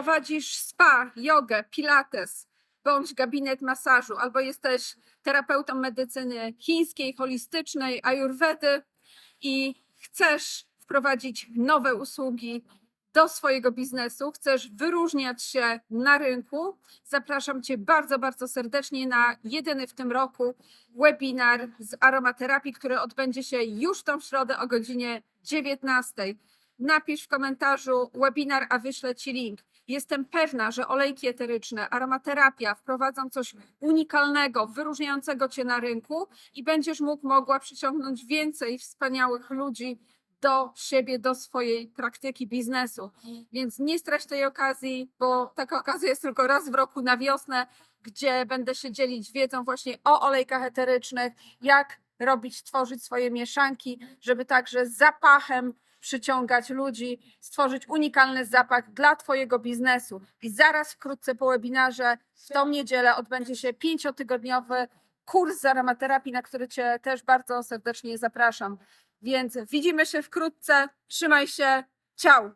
prowadzisz spa, jogę, pilates bądź gabinet masażu, albo jesteś terapeutą medycyny chińskiej, holistycznej, ajurwedy i chcesz wprowadzić nowe usługi do swojego biznesu, chcesz wyróżniać się na rynku, zapraszam Cię bardzo, bardzo serdecznie na jedyny w tym roku webinar z aromaterapii, który odbędzie się już tą środę o godzinie 19. Napisz w komentarzu webinar, a wyślę Ci link. Jestem pewna, że olejki eteryczne, aromaterapia wprowadzą coś unikalnego, wyróżniającego Cię na rynku i będziesz mógł, mogła przyciągnąć więcej wspaniałych ludzi do siebie, do swojej praktyki biznesu. Więc nie strać tej okazji, bo taka okazja jest tylko raz w roku na wiosnę, gdzie będę się dzielić wiedzą właśnie o olejkach eterycznych, jak robić, tworzyć swoje mieszanki, żeby także zapachem przyciągać ludzi, stworzyć unikalny zapach dla Twojego biznesu. I zaraz wkrótce po webinarze w tą niedzielę odbędzie się pięciotygodniowy kurs z aromaterapii, na który Cię też bardzo serdecznie zapraszam. Więc widzimy się wkrótce. Trzymaj się. Ciao!